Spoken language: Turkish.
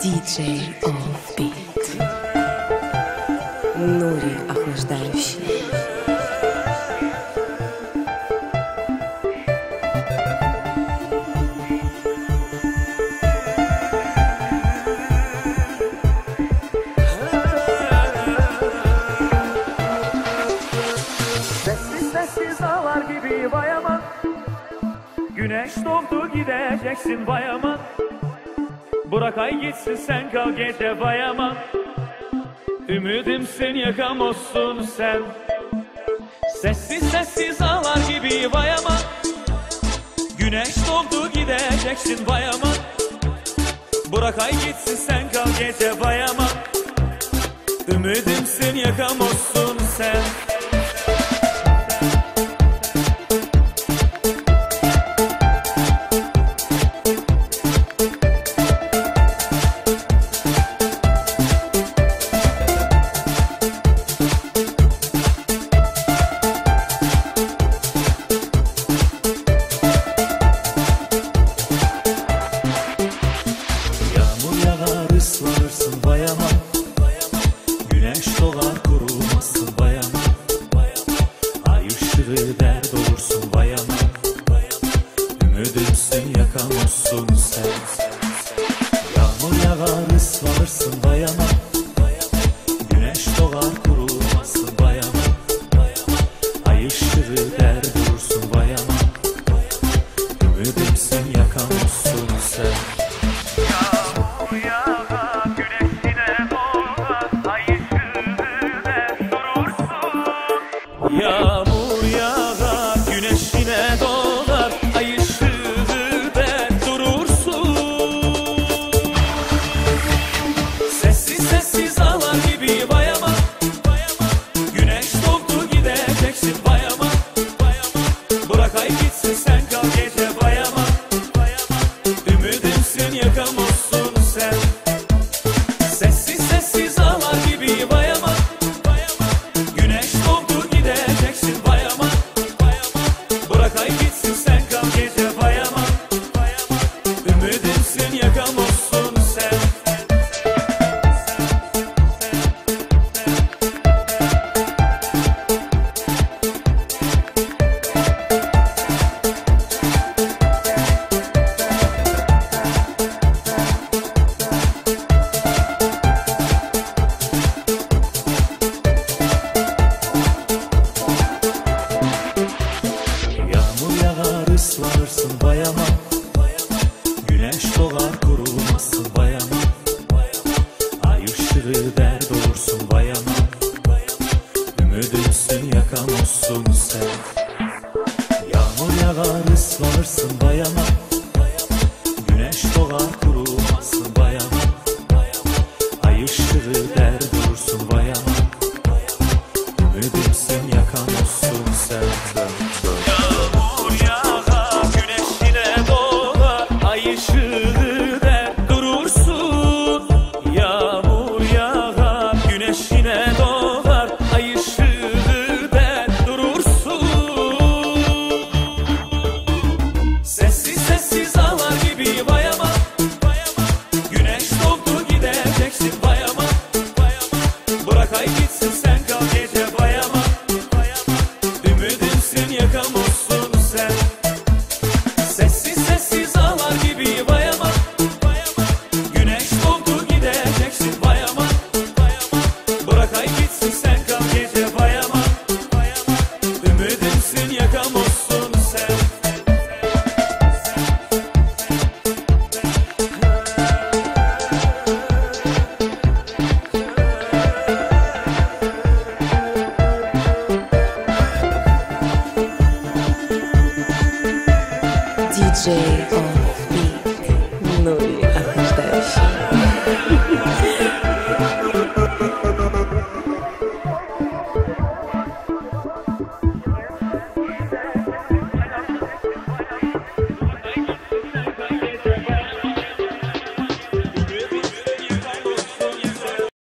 DJ of Offbeat. Нури охлаждающий. Güneş doğdu gideceksin bayaman Bırak ay gitsin sen kal gece bayamam Ümidim sen yakamozsun sen. Sessiz sessiz ağlar gibi bayama. Güneş doldu gideceksin bayama. Bırak ay gitsin sen kal gece bayama. Ümidim sen yakamozsun sen. that Haykırır der dursun vay